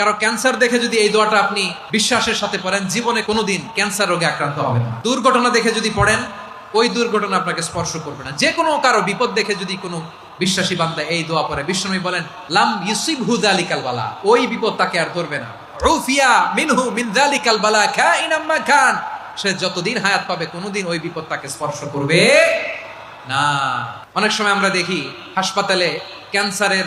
কারও ক্যান্সার দেখে যদি এই দোয়াটা আপনি বিশ্বাসের সাথে পড়েন, জীবনে কোনোদিন ক্যান্সার রোগে আক্রান্ত হবে না। দুর্ঘটনা দেখে যদি পড়েন, ওই দুর্ঘটনা আপনাকে স্পর্শ করবে না। যে কোনো কারও বিপদ দেখে যদি কোনো বিশ্বাসী বান্দা এই দোয়া পড়ে বিষ্ণু বলেন, লাম ইউসিব হুদালিকাল বালা ওই বিপদ তাকে আর ধরবে না। রুফিয়া মিনহু মিন যালিকাল বালা খাইনাম্মা খান সে যতদিন হায়াত পাবে, কোনোদিন ওই বিপদ তাকে স্পর্শ করবে না। অনেক সময় আমরা দেখি, হাসপাতালে ক্যান্সারের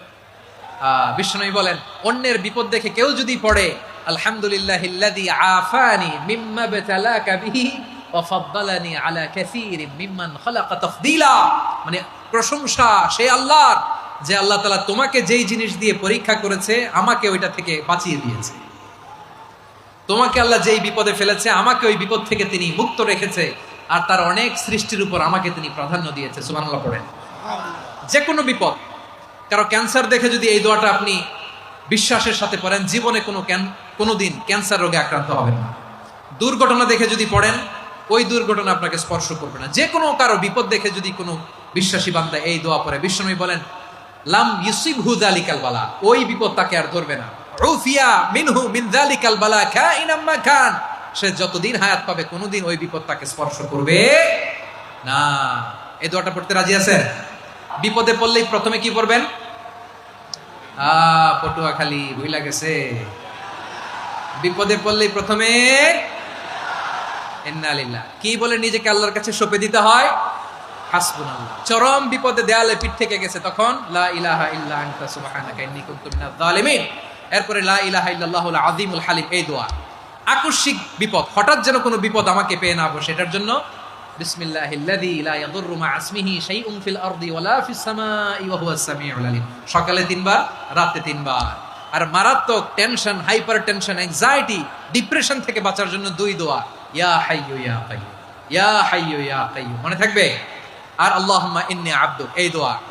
বিশ্বনবী বলেন, অন্যের বিপদ দেখে কেউ যদি পড়ে, আলহামদুলিল্লাহ আফানি মিম্মা ওয়া আলা কাসীরিম মিম্মান মানে প্রশংসা সেই আল্লাহর, যে আল্লাহ তাআলা তোমাকে যেই জিনিস দিয়ে পরীক্ষা করেছে, আমাকে ওইটা থেকে বাঁচিয়ে দিয়েছে। তোমাকে আল্লাহ যেই বিপদে ফেলেছে, আমাকে ওই বিপদ থেকে তিনি মুক্ত রেখেছে, আর তার অনেক সৃষ্টির উপর আমাকে তিনি প্রাধান্য দিয়েছে। সুবহানাল্লাহ পড়েন। যে কোনো বিপদ কারও ক্যান্সার দেখে যদি এই দোয়াটা আপনি বিশ্বাসের সাথে পড়েন, জীবনে কোনো কোনো দিন ক্যান্সার রোগে আক্রান্ত হবেন না। দুর্ঘটনা দেখে যদি পড়েন, ওই দুর্ঘটনা আপনাকে স্পর্শ করবে না। যে কোনো কারও বিপদ দেখে যদি কোনো বিশ্বাসী বান্দা এই দোয়া পড়ে, বিশ্বনবী বলেন, লাম ইউসিব হুদালিকাল বালা ওই বিপদ তাকে আর ধরবে না। রুফিয়া মিনহু মিন যালিকাল বালা খাইনাম্মা খান সে যতদিন হায়াত পাবে, কোনোদিন ওই বিপদ তাকে স্পর্শ করবে না। এই দোয়াটা পড়তে রাজি আছেন? বিপদে পড়লেই প্রথমে কি পড়বেন? আ পটুয়া খালি ভুইলা গেছে। বিপদে পড়লে প্রথমে কি বলে নিজেকে আল্লাহর কাছে সঁপে দিতে হয়? চরম বিপদে দেয়ালে পিঠ থেকে গেছে তখন, লা ইলাহা ইল্লা আনতা এরপরে লা ইলাহা ইল্লাল্লাহুল আযীমুল হালিম, এই দোয়া। আকস্মিক বিপদ, হঠাৎ যেন কোনো বিপদ আমাকে পেয়ে না বসে, এটার জন্য সকালে তিনবার, রাতে তিনবার। আর মারাত্মক tension hyper tension anxiety depression থেকে বাঁচার জন্য দুই দোয়া। ইয়া হাইয়ু ইয়া কাইয়ু ইয়া হাইয়ু ইয়া কাইয়ু মনে থাকবে? আর আল্লাহ ইন্নি আব্দু এই দোয়া।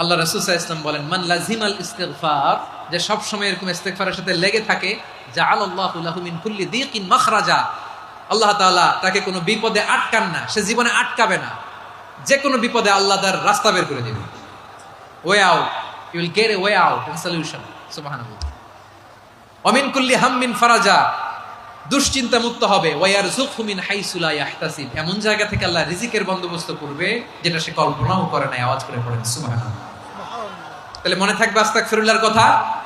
আল্লাহ আলাইহি ওয়াসাল্লাম বলেন, মান লাজিমাল ইস্তিগফার যে সব সময় এরকম ইস্তিগফারের সাথে লেগে থাকে, জাআলাল্লাহু লাহু মিন কুল্লি দীকিন মাখরাজা। আল্লাহ তাআলা তাকে কোনো বিপদে আটকান না, সে জীবনে আটকাবে না। যে কোনো বিপদে আল্লাহ তার রাস্তা বের করে দেবে way out you will get a way out and solution সুবহানাল্লাহ। অমিন কুল্লি হাম্মিন ফারাজা দুশ্চিন্তা মুক্ত হবে ওয়ার জুখমিন হাইসুলা ইয়াহতাসিব এমন জায়গা থেকে আল্লাহ রিজিকের বন্দোবস্ত করবে, যেটা সে কল্পনাও করে নাই, আওয়াজ করে পড়েন। সুবহানাল্লাহ। তাহলে মনে থাকবে আস্তাক আস্তাগফিরুল্লাহর কথা?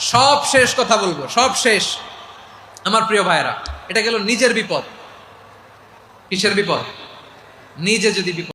সব শেষ কথা বলব, সব শেষ। আমার প্রিয় ভাইয়েরা, এটা গেল নিজের বিপদ। কিসের বিপদ? নিজে যদি বিপদ